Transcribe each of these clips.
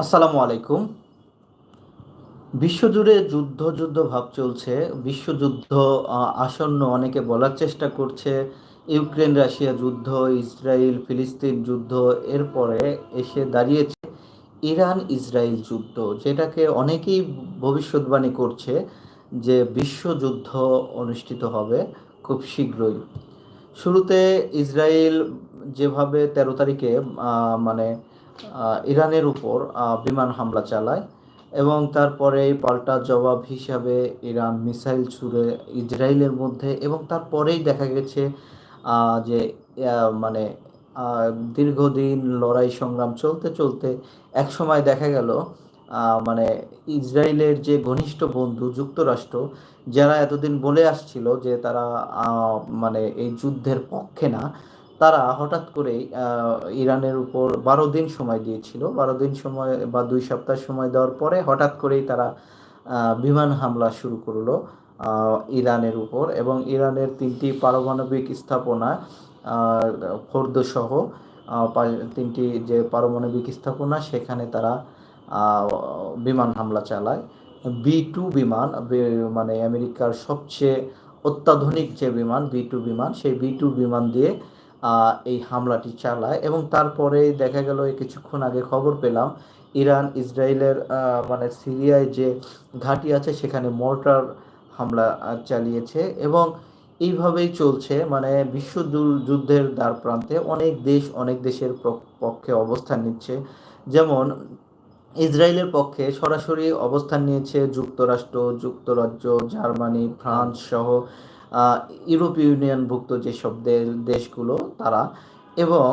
আসসালামু আলাইকুম। বিশ্বজুড়ে যুদ্ধ যুদ্ধ ভাব চলছে। বিশ্বযুদ্ধ আসন্ন অনেকে বলার চেষ্টা করছে, ইউক্রেন, রাশিয়া যুদ্ধ, ইসরায়েল, ফিলিস্তিন যুদ্ধ, এরপরে এসে দাঁড়িয়েছে ইরান, ইসরায়েল যুদ্ধ, যেটাকে অনেকেই ভবিষ্যৎবাণী করছে যে বিশ্বযুদ্ধ অনুষ্ঠিত হবে খুব শীঘ্রই। শুরুতে ইসরায়েল যেভাবে তেরো তারিখে মানে ইরানের উপর বিমান হামলা চালায় এবং তারপরে পাল্টা জবাব হিসাবে ইরান মিসাইল ছুড়ে ইসরায়েলের মধ্যে এবং তারপরেই দেখা গেছে যে মানে দীর্ঘদিন লড়াই সংগ্রাম চলতে চলতে এক সময় দেখা গেল মানে ইসরায়েলের যে ঘনিষ্ঠ বন্ধু যুক্তরাষ্ট্র, যারা এতদিন বলে আসছিল যে তারা মানে এই যুদ্ধের পক্ষে না তারা হঠাৎ আহ, ইরানের উপর বারো দিন সময় দিয়েছিল। বারো দিন সময় বা দুই সপ্তাহ সময় দেওয়ার পরে হঠাৎ করেই তারা বিমান হামলা শুরু করল ইরানের উপর এবং ইরানের তিনটি পারমাণবিক স্থাপনা ফোর্দ সহ আহ, পা- তিনটি যে পারমাণবিক স্থাপনা সেখানে তারা বিমান হামলা চালায়। বি টু বিমান মানে আমেরিকার সবচেয়ে অত্যাধুনিক যে বিমান বি টু বিমান সেই বি টু বিমান দিয়ে এই হামলাটি চালায় এবং তারপরে দেখা গেল কিছুক্ষণ আগে খবর পেলাম, ইরান, ইসরায়েলের মানে সিরিয়ায় যে ঘাঁটি আছে সেখানে মর্টার হামলা চালিয়েছে এবং এইভাবেই চলছে। মানে বিশ্ব যুদ্ধের দ্বার প্রান্তে অনেক দেশ, অনেক দেশের পক্ষে অবস্থান নিচ্ছে। যেমন, ইসরায়েলের পক্ষে সরাসরি অবস্থান নিয়েছে যুক্তরাষ্ট্র, যুক্তরাজ্য, জার্মানি, ফ্রান্স সহ আহ, ইউরোপীয় ইউনিয়নভুক্ত যেসব দেশগুলো তারা এবং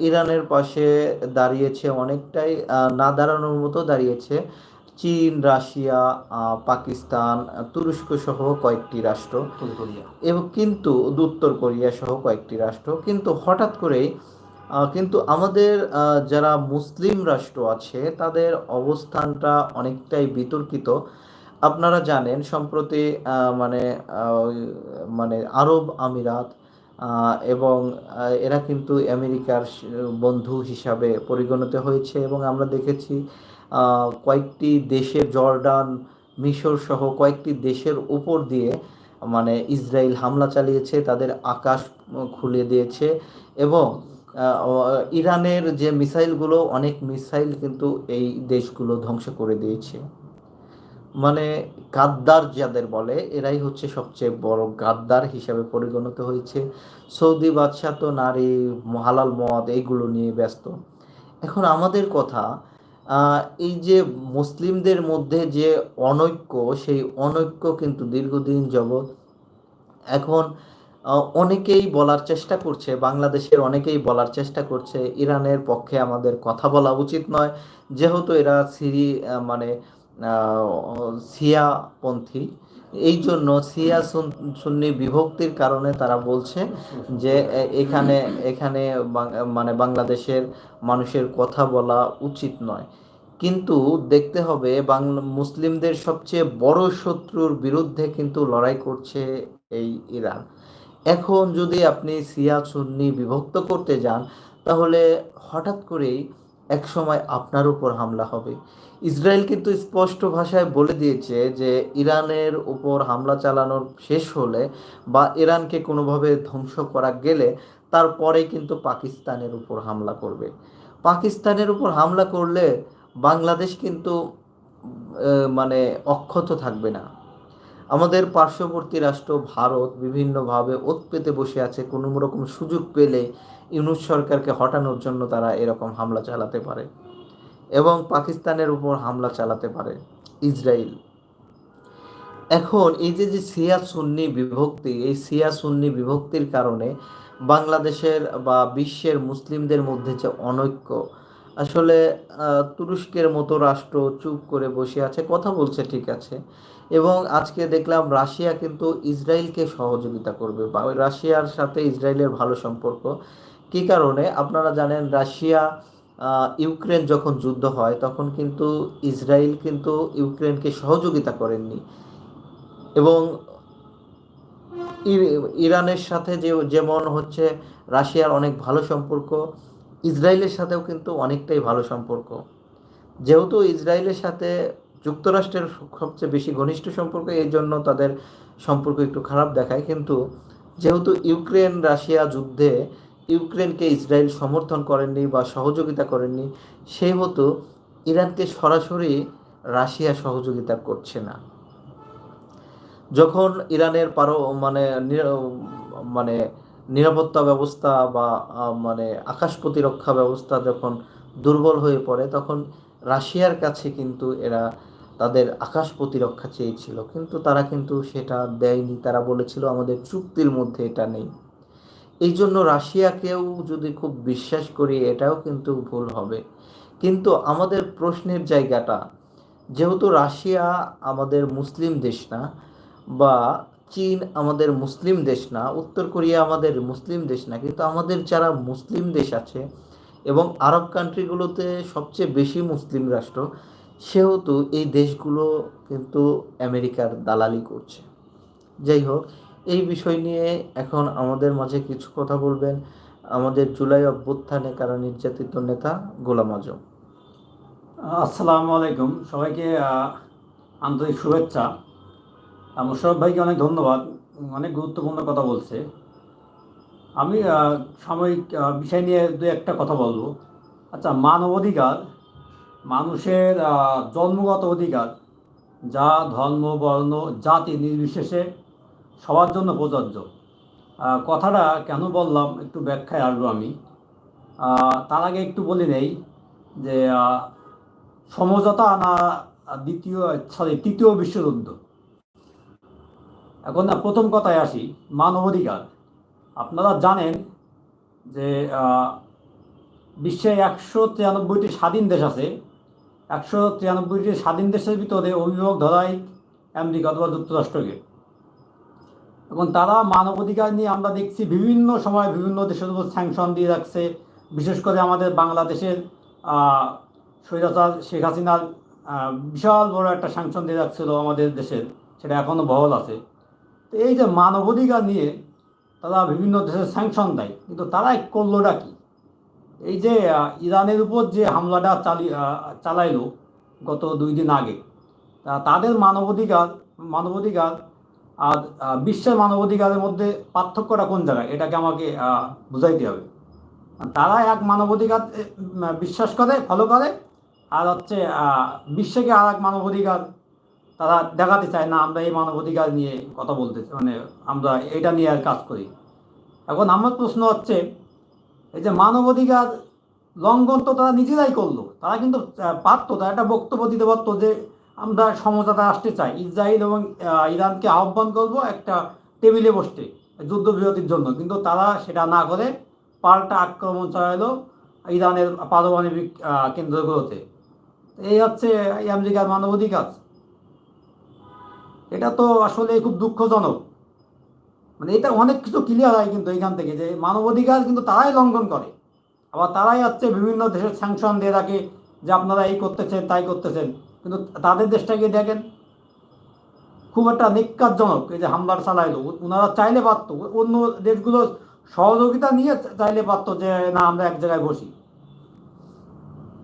ইরানের পাশে দাঁড়িয়েছে অনেকটাই না দাঁড়ানোর মতো দাঁড়িয়েছে চীন রাশিয়া পাকিস্তান তুরস্ক সহ কয়েকটি রাষ্ট্র। এবং কিন্তু উত্তর কোরিয়া সহ কয়েকটি রাষ্ট্র। কিন্তু হঠাৎ করেই কিন্তু আমাদের যারা মুসলিম রাষ্ট্র আছে তাদের অবস্থানটা অনেকটাই বিতর্কিত। আপনারা জানেন, সম্প্রতি মানে মানে আরব আমিরাত এবং এরা কিন্তু আমেরিকার বন্ধু হিসাবে পরিগণিত হয়েছে এবং আমরা দেখেছি কয়েকটি দেশের জর্ডান, মিশর সহ কয়েকটি দেশের উপর দিয়ে মানে ইসরায়েল হামলা চালিয়েছে, তাদের আকাশ খুলে দিয়েছে এবং ইরানের যে মিসাইলগুলো, অনেক মিসাইল কিন্তু এই দেশগুলো ধ্বংস করে দিয়েছে। মানে গাদ্দার যাদের বলে, এরাই হচ্ছে সবচেয়ে বড় গাদ্দার হিসাবে পরিগণিত হয়েছে। সৌদি বাদশাহ তো নারী, হালাল মদ এইগুলো নিয়ে ব্যস্ত। এখন আমাদের কথা এই যে মুসলিমদের মধ্যে যে অনৈক্য, সেই অনৈক্য কিন্তু দীর্ঘদিন জগৎ এখন অনেকেই বলার চেষ্টা করছে, বাংলাদেশের অনেকেই বলার চেষ্টা করছে, ইরানের পক্ষে আমাদের কথা বলা উচিত নয়। যেহেতু এরা সিরি মানে আহ, শিয়াপন্থী এই জন্য সিয়া সুন- সুন্নি বিভক্তির কারণে তারা বলছে যে এখানে এখানে মানে বাংলাদেশের মানুষের কথা বলা উচিত নয়। কিন্তু দেখতে হবে বাংলা মুসলিমদের সবচেয়ে বড় শত্রুর বিরুদ্ধে কিন্তু লড়াই করছে এই ইরান। এখন যদি আপনি সিয়া সুন্নি বিভক্ত করতে যান তাহলে হঠাৎ করেই এক সময় আপনার উপর হামলা হবে। ইসরায়েল কিন্তু স্পষ্ট ভাষায় বলে দিয়েছে যে ইরানের উপর হামলা চালানোর শেষ হলে বা ইরানকে কোনোভাবে ধ্বংস করা গেলে তারপরেই কিন্তু পাকিস্তানের উপর হামলা করবে। পাকিস্তানের উপর হামলা করলে বাংলাদেশ কিন্তু মানে অক্ষত থাকবে না। আমাদের পার্শ্ববর্তী রাষ্ট্র ভারত বিভিন্নভাবে ওত পেতে বসে আছে, কোনো রকম সুযোগ পেলে ইউনুস সরকারকে হটানোর জন্য তারা এরকম হামলা চালাতে পারে। এবং পাকিস্তানের উপর হামলা চালাতে পারে ইসরায়েল এখন এই যে যে সিয়া সুন্নি বিভক্তি, এই সিয়া সুন্নি বিভক্তির কারণে বাংলাদেশের বা বিশ্বের মুসলিমদের মধ্যে যে অনৈক্য, আসলে তুরস্কের মতো রাষ্ট্র চুপ করে বসে আছে, কথা বলছে, ঠিক আছে। এবং আজকে দেখলাম রাশিয়া কিন্তু ইসরায়েলকে সহযোগিতা করবে, বা রাশিয়ার সাথে ইসরায়েলের ভালো সম্পর্ক। কী কারণে? আপনারা জানেন রাশিয়া ইউক্রেন যখন যুদ্ধ হয়, তখন কিন্তু ইসরায়েল কিন্তু ইউক্রেনকে সহযোগিতা করেননি। এবং ইরানের সাথে যে, যেমন হচ্ছে রাশিয়ার অনেক ভালো সম্পর্ক, ইসরায়েলের সাথেও কিন্তু অনেকটাই ভালো সম্পর্ক। যেহেতু ইসরায়েলের সাথে যুক্তরাষ্ট্রের সবচেয়ে বেশি ঘনিষ্ঠ সম্পর্ক, এই জন্য তাদের সম্পর্ক একটু খারাপ দেখায়। কিন্তু যেহেতু ইউক্রেন রাশিয়া যুদ্ধে ইউক্রেনকে ইসরায়েল সমর্থন করেননি বা সহযোগিতা করেননি সেহেতু ইরানকে সরাসরি রাশিয়া সহযোগিতা করছে না। যখন ইরানের পারো মানে মানে নিরাপত্তা ব্যবস্থা বা মানে আকাশ প্রতিরক্ষা ব্যবস্থা যখন দুর্বল হয়ে পড়ে, তখন রাশিয়ার কাছে কিন্তু এরা তাদের আকাশ প্রতিরক্ষা চেয়েছিল। কিন্তু তারা কিন্তু সেটা দেয়নি। তারা বলেছিল, আমাদের চুক্তির মধ্যে এটা নেই। এই জন্য রাশিয়াকেও যদি খুব বিশ্বাস করি, এটাও কিন্তু ভুল হবে। কিন্তু আমাদের প্রশ্নের জায়গাটা, যেহেতু রাশিয়া আমাদের মুসলিম দেশ না, বা চীন আমাদের মুসলিম দেশ না, উত্তর কোরিয়া আমাদের মুসলিম দেশ না, কিন্তু আমাদের যারা মুসলিম দেশ আছে এবং আরব কান্ট্রিগুলোতে সবচেয়ে বেশি মুসলিম রাষ্ট্র, সেহেতু এই দেশগুলো কিন্তু আমেরিকার দালালি করছে। যাই হোক এই বিষয় নিয়ে এখন আমাদের মাঝে কিছু কথা বলবেন। আমাদের জুলাই অভ্যুত্থানে কারা নির্যাতিত নেতা? গোলাম আজম। আসসালামু আলাইকুম। সবাইকে আন্তরিক শুভেচ্ছা। মোশারফ ভাইকে অনেক ধন্যবাদ। অনেক গুরুত্বপূর্ণ কথা বলছে। আমি সাময়িক বিষয় নিয়ে দু একটা কথা বলব। আচ্ছা মানবাধিকার মানুষের জন্মগত অধিকার, যা ধর্ম, বর্ণ, জাতি নির্বিশেষে সবার জন্য প্রযোজ্য। কথাটা কেন বললাম একটু ব্যাখ্যায় আসব আমি। তার আগে একটু বলে নেই যে সমঝোতা না দ্বিতীয় সরি তৃতীয় বিশ্বযুদ্ধ। এখন না, প্রথম কথায় আসি মানবাধিকার আপনারা জানেন যে বিশ্বে একশো তিরানব্বইটি স্বাধীন দেশ আছে। একশো তিরানব্বইটি স্বাধীন দেশের ভিতরে অভিভাবক ধরাই আমেরিকা অথবা যুক্তরাষ্ট্রকে। এবং তারা মানবাধিকার নিয়ে আমরা দেখছি বিভিন্ন সময় বিভিন্ন দেশের উপর স্যাংশন দিয়ে রাখছে। বিশেষ করে আমাদের বাংলাদেশের স্বৈরাচার শেখ হাসিনার বিশাল বড় একটা স্যাংশন দিয়ে রাখছিল আমাদের দেশের। সেটা এখনও বহল আছে। তো এই যে মানবাধিকার নিয়ে তারা বিভিন্ন দেশের স্যাংশন দেয়, কিন্তু তারা করলোটা কি? এই যে ইরানের উপর যে হামলাটা চালি চালাইলো গত দুই দিন আগে তাদের মানবাধিকার মানবাধিকার আর বিশ্বের মানবাধিকারের মধ্যে পার্থক্যটা কোন জায়গায়? এটাকে আমাকে বুঝাইতে হবে। তারা এক মানবাধিকার বিশ্বাস করে, ফলো করে, আর হচ্ছে বিশ্বকে আর এক মানবাধিকার তারা দেখাতে চায়, না, আমরা এই মানবাধিকার নিয়ে কথা বলতে মানে আমরা এটা নিয়ে আর কাজ করি। এখন আমার প্রশ্ন হচ্ছে, এই যে মানবাধিকার লঙ্ঘন তো তারা নিজেরাই করল, তারা কিন্তু পারতো, তারা একটা বক্তব্য দিতে পারতো যে আমরা সমঝোতা আসতে চাই। ইসরায়েল এবং ইরানকে আহ্বান করব একটা টেবিলে বসতে যুদ্ধবিরতির জন্য। কিন্তু তারা সেটা না করে পাল্টা আক্রমণ চালালো ইরানের পারমাণবিক কেন্দ্রগুলোতে। এই হচ্ছে আমেরিকার মানবাধিকার। এটা তো আসলে খুব দুঃখজনক। মানে এটা অনেক কিছু ক্লিয়ার হয় কিন্তু এখান থেকে যে মানবাধিকার কিন্তু তারাই লঙ্ঘন করে। আবার তারাই হচ্ছে বিভিন্ন দেশের স্যাংশন দিয়ে রাখে যে আপনারা এই করতেছেন, তাই করতেছেন। কিন্তু তাদের দেশটা গিয়ে দেখেন, খুব একটা নিকাজজনক এই যে হামলার চালাইলো। ওনারা চাইলে পারতো, অন্য দেশগুলো সহযোগিতা নিয়ে চাইলে পারতো যে, না, আমরা এক জায়গায় বসি।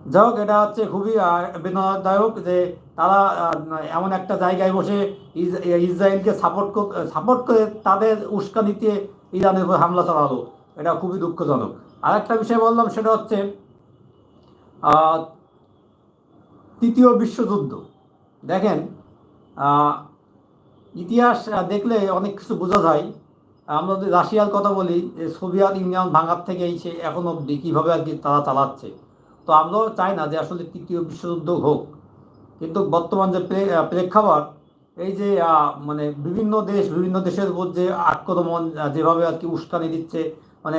যাই হোক, এটা হচ্ছে খুবই বেদনাদায়ক যে তারা এমন একটা জায়গায় বসে ইস- ইসরায়েলকে সাপোর্ট সাপোর্ট করে তাদের উস্কানিতে ইরানের উপর হামলা চালালো। এটা খুবই দুঃখজনক। আর একটা বিষয় বললাম, সেটা হচ্ছে তৃতীয় বিশ্বযুদ্ধ। দেখেন ইতিহাস দেখলে অনেক কিছু বোঝা যায়। আমরা যদি রাশিয়ার কথা বলি সোভিয়েত ইউনিয়ন ভাঙার থেকেই সে এখন অবধি কীভাবে আর কি তারা চালাচ্ছে। তো আমরাও চাই না যে আসলে তৃতীয় বিশ্বযুদ্ধ হোক। কিন্তু বর্তমান যে প্রেক্ষাপট, এই যে মানে বিভিন্ন দেশ, বিভিন্ন দেশের উপর যে আক্রমণ যেভাবে আর কি উস্কানি দিচ্ছে মানে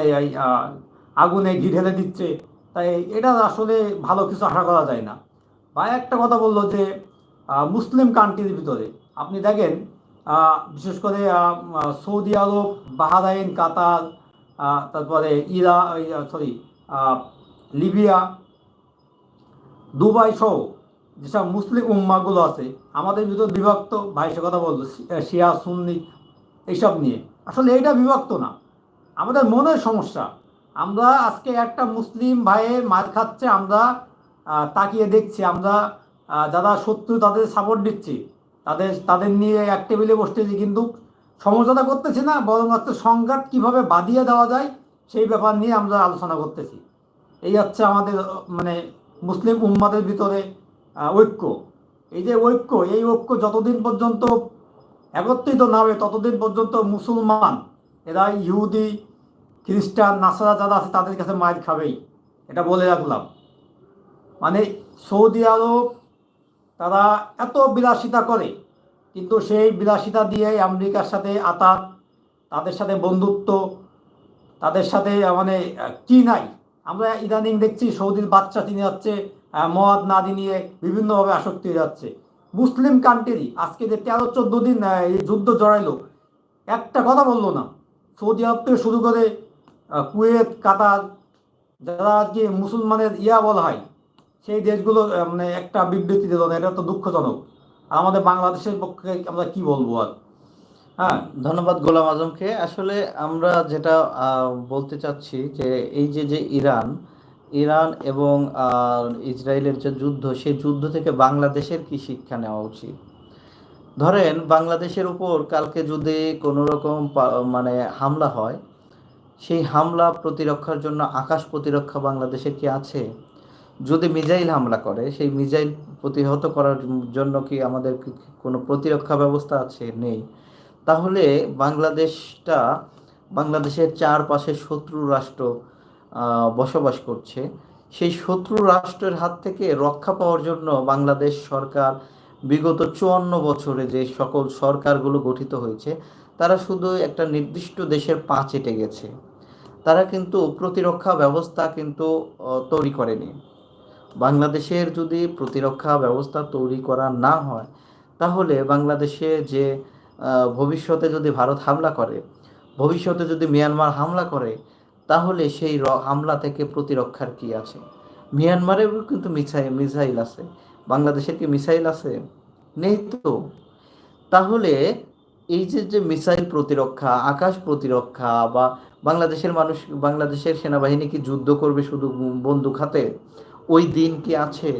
আগুনে ঘি ঢেলে দিচ্ছে, তাই এটা আসলে ভালো কিছু আশা করা যায় না। বা একটা কথা বলল যে মুসলিম কান্ট্রির ভিতরে, আপনি দেখেন বিশেষ করে সৌদি আরব, বাহারাইন, কাতার তারপরে ইরা সরি লিবিয়া, দুবাই সহ যেসব মুসলিম উম্মাগুলো আছে, আমাদের ভিতর বিভক্ত ভাইসে কথা বলল শিয়া, সুন্নি, এইসব নিয়ে। আসলে এইটা বিভক্ত না। আমাদের মনের সমস্যা। আমরা আজকে একটা মুসলিম ভাইয়ের মার খাচ্ছে, আমরা তাকিয়ে দেখছি আমরা যারা শত্রু তাদের সাপোর্ট দিচ্ছি। তাদের তাদের নিয়ে এক টেবিলে বসতেছি কিন্তু সমঝোতা করতেছি না, বরং হচ্ছে সংঘাত কীভাবে বাদিয়ে দেওয়া যায় সেই ব্যাপার নিয়ে আমরা আলোচনা করতেছি। এই হচ্ছে আমাদের মানে মুসলিম উম্মাদের ভিতরে ঐক্য। এই যে ঐক্য, এই ঐক্য যতদিন পর্যন্ত একত্রিত না হবে ততদিন পর্যন্ত মুসলমান, এরা ইহুদি, খ্রিস্টান, নাসারা যারা আছে তাদের কাছে মায়ের খাবেই। এটা বলে রাখলাম। মানে সৌদি আরব তারা এত বিলাসিতা করে, কিন্তু সেই বিলাসিতা দিয়ে আমেরিকার সাথে আতাত, তাদের সাথে বন্ধুত্ব, তাদের সাথে মানে কি নাই। আমরা ইদানিং দেখছি সৌদির বাচ্চা চিনে যাচ্ছে মদ নাদি নিয়ে বিভিন্নভাবে আসক্তি হয়ে যাচ্ছে। মুসলিম কান্ট্রি, আজকে যে তেরো চোদ্দ দিন যুদ্ধ জড়াইলো, একটা কথা বলল না। সৌদি আরব থেকে শুরু করে কুয়েত, কাতার, যারা আজকে মুসলমানের ইয়া বলা হয় সেই দেশগুলো মানে একটা বিবৃতি দিল না এটা তো দুঃখজনক। আমাদের বাংলাদেশের পক্ষে আমরা কি বলব আর? হ্যাঁ? ধন্যবাদ গোলাম আজমকে। আসলে আমরা যেটা বলতে চাচ্ছি যে এই যে যে ইরান ইরান এবং ইসরায়েলের যে যুদ্ধ, সেই যুদ্ধ থেকে বাংলাদেশের কি শিক্ষা নেওয়া উচিত? ধরেন বাংলাদেশের উপর কালকে যদি কোনো রকম মানে হামলা হয়, সেই হামলা প্রতিরক্ষার জন্য আকাশ প্রতিরক্ষা বাংলাদেশে কি আছে? যদি মিজাইল হামলা করে, সেই মিজাইল প্রতিহত করার জন্য কি আমাদের কোনো প্রতিরক্ষা ব্যবস্থা আছে? নেই। তাহলে বাংলাদেশটা, বাংলাদেশের চারপাশে শত্রু রাষ্ট্র বসবাস করছে। সেই শত্রু রাষ্ট্রের হাত থেকে রক্ষা পাওয়ার জন্য বাংলাদেশ সরকার বিগত চুয়ান্ন বছরে যে সকল সরকারগুলো গঠিত হয়েছে, তারা শুধু একটা নির্দিষ্ট দেশের পা চেটে গেছে। তারা কিন্তু প্রতিরক্ষা ব্যবস্থা কিন্তু তৈরি করেনি। বাংলাদেশের যদি প্রতিরক্ষা ব্যবস্থা তৈরি করা না হয়, তাহলে বাংলাদেশে যে ভবিষ্যতে যদি ভারত হামলা করে, ভবিষ্যতে যদি মিয়ানমার হামলা করে, তাহলে সেই হামলা থেকে প্রতিরক্ষার কি আছে? মিয়ানমারেও কিন্তু মিসাইল মিসাইল আছে। বাংলাদেশের কি মিসাইল আছে? নেই তো। তাহলে এই যে যে মিসাইল প্রতিরক্ষা, আকাশ প্রতিরক্ষা বা বাংলাদেশের মানুষ, বাংলাদেশের সেনাবাহিনী কি যুদ্ধ করবে শুধু বন্দুক হাতে? ওই দিন কি আছে?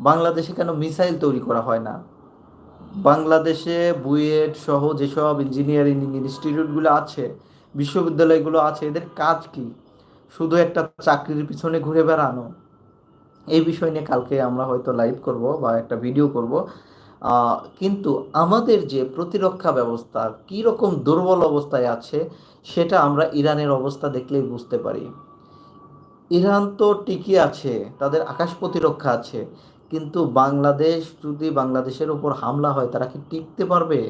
বাংলাদেশে কেন মিসাইল তৈরি করা হয় না? বাংলাদেশে বুয়েট সহ যেসব ইঞ্জিনিয়ারিং ইনস্টিটিউটগুলো আছে, বিশ্ববিদ্যালয়গুলো আছে, এদের কাজ কি? শুধু একটা চাকরির পিছনে ঘুরে বেড়ানো? এই বিষয় নিয়ে কালকে আমরা হয়তো লাইভ করব বা একটা ভিডিও করব। কিন্তু আমাদের যে প্রতিরক্ষা ব্যবস্থা কী রকম দুর্বল অবস্থায় আছে, সেটা আমরা ইরানের অবস্থা দেখলেই বুঝতে পারি। ইরান তো টিকে আছে, তাদের আকাশ প্রতিরক্ষা আছে, কিন্তু বাংলাদেশ যদি বাংলাদেশের উপর হামলা হয়, তারা কি টিকতে পারবে?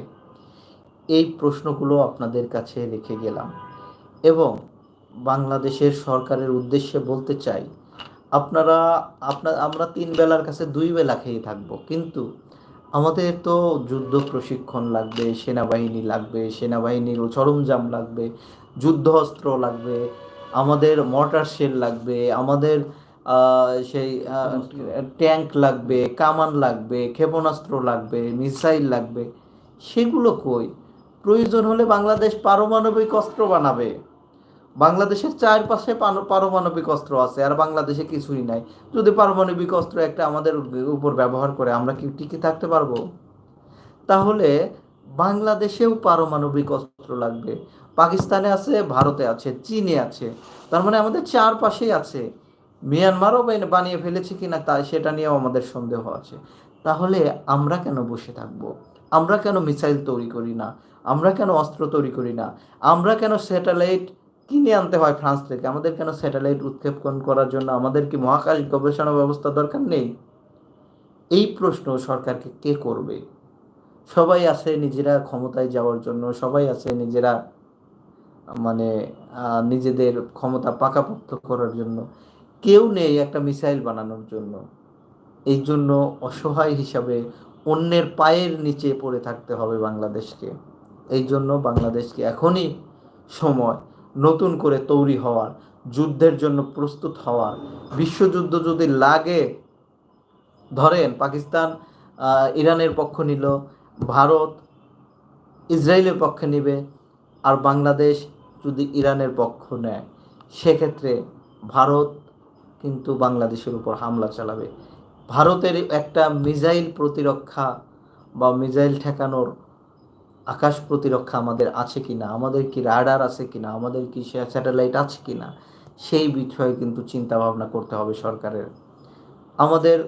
এই প্রশ্নগুলো আপনাদের কাছে রেখে গেলাম। এবং বাংলাদেশের সরকারের উদ্দেশ্যে বলতে চাই, আপনারা, আপনার, আমরা তিন বেলার কাছে দুই বেলা খেয়ে থাকব, কিন্তু আমাদের তো যুদ্ধ প্রশিক্ষণ লাগবে, সেনাবাহিনী লাগবে, সেনাবাহিনীর সরঞ্জাম লাগবে, যুদ্ধ অস্ত্র লাগবে আমাদের মর্টার শেল লাগবে আমাদের সেই ট্যাঙ্ক লাগবে কামান লাগবে ক্ষেপণাস্ত্র লাগবে মিসাইল লাগবে। সেগুলো কই? প্রয়োজন হলে বাংলাদেশ পারমাণবিক অস্ত্র বানাবে। বাংলাদেশের চারপাশে পারমাণবিক অস্ত্র আছে আর বাংলাদেশে কিছুই নাই। যদি পারমাণবিক অস্ত্র একটা আমাদের উপর ব্যবহার করে আমরা কি টিকে থাকতে পারব? তাহলে বাংলাদেশেও পারমাণবিক অস্ত্র লাগবে। পাকিস্তানে আছে, ভারতে আছে, চীনে আছে। তার মানে আমাদের চারপাশেই আছে। মিয়ানমারও বান- বানিয়ে ফেলেছে কিনা তাই সেটা নিয়েও আমাদের সন্দেহ আছে। তাহলে আমরা কেন বসে থাকব? আমরা কেন মিসাইল তৈরি করি না? আমরা কেন অস্ত্র তৈরি করি না? আমরা কেন স্যাটেলাইট কিনে আনতে হয় ফ্রান্স থেকে? আমাদের কেন স্যাটেলাইট উৎক্ষেপণ করার জন্য? আমাদের কি মহাকাশ গবেষণা ব্যবস্থা দরকার নেই? এই প্রশ্ন সরকারকে কে করবে? সবাই আছে নিজেরা ক্ষমতায় যাওয়ার জন্য, সবাই আছে নিজেরা মানে নিজেদের ক্ষমতা পাকাপোক্ত করার জন্য। কেউ নেই একটা মিসাইল বানানোর জন্য। এই জন্য অসহায় হিসাবে অন্যের পায়ের নিচে পড়ে থাকতে হবে বাংলাদেশকে। এই জন্য বাংলাদেশকে এখনই সময় নতুন করে তৈরি হওয়ার, যুদ্ধের জন্য প্রস্তুত হওয়ার। বিশ্বযুদ্ধ যদি লাগে, ধরেন পাকিস্তান ইরানের পক্ষ নিল, ভারত, ইসরায়েলের পক্ষে নিবে, আর বাংলাদেশ যদি ইরানের পক্ষ নেয়, সেক্ষেত্রে ভারত কিন্তু বাংলাদেশের উপর হামলা চালাবে। ভারতের একটা মিসাইল প্রতিরক্ষা বা মিসাইল ঠেকানোর আকাশ প্রতিরক্ষা আমাদের আছে কি না আমাদের কি রাডার আছে কিনা, আমাদের কি স্যাটেলাইট আছে কি না সেই বিষয়ে কিন্তু চিন্তা ভাবনা করতে হবে সরকারের। আমাদের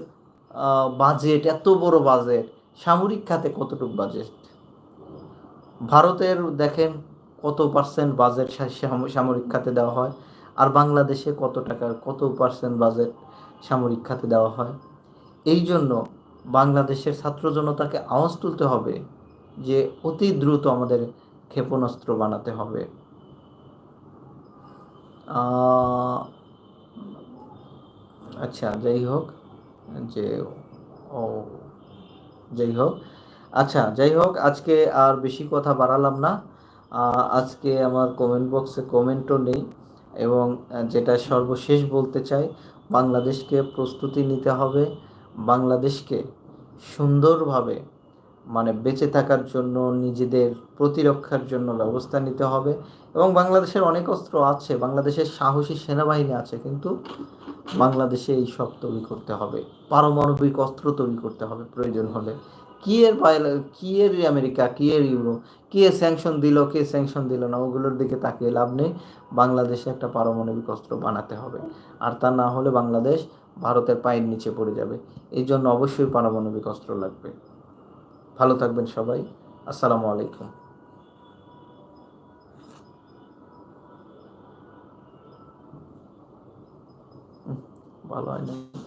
বাজেট, এত বড় বাজেট, সামরিক খাতে কতটুকু বাজেট? ভারতের, দেখেন কত পার্সেন্ট বাজেট সামরিক খাতে দেওয়া হয়? আর বাংলাদেশে কত টাকার কত পার্সেন্ট বাজেট সামরিক খাতে দেওয়া হয়? এই জন্য বাংলাদেশের ছাত্র জনতাকে আওয়াজ তুলতে হবে যে অতি দ্রুত আমাদের ক্ষেপণাস্ত্র বানাতে হবে। আচ্ছা যাই হোক, যে, ও, যাই হোক আচ্ছা যাই হোক, আজকে আর বেশি কথা বাড়ালাম না। আজকে আমার কমেন্ট বক্সে কমেন্টও নেই এবং যেটা সর্বশেষ বলতে চাই, বাংলাদেশকে প্রস্তুতি নিতে হবে, বাংলাদেশকে সুন্দরভাবে মানে বেঁচে থাকার জন্য, নিজেদের প্রতিরক্ষার জন্য ব্যবস্থা নিতে হবে এবং বাংলাদেশের অনেক অস্ত্র আছে, বাংলাদেশের সাহসী সেনাবাহিনী আছে, কিন্তু বাংলাদেশে এই সব তৈরি করতে হবে, পারমাণবিক অস্ত্র তৈরি করতে হবে প্রয়োজন হলে। কি এর পাইল- কি এর আমেরিকা, কি এর ইউরো কে স্যাংশন দিল, কে স্যাংশন দিল না, ওগুলোর দিকে তাকিয়ে লাভ নেই। বাংলাদেশে একটা পারমাণবিক অস্ত্র বানাতে হবে। আর তা না হলে বাংলাদেশ ভারতের পায়ের নিচে পড়ে যাবে। এই জন্য অবশ্যই পারমাণবিক অস্ত্র লাগবে। ভালো থাকবেন সবাই। আসসালামু আলাইকুম। ভালো হয় না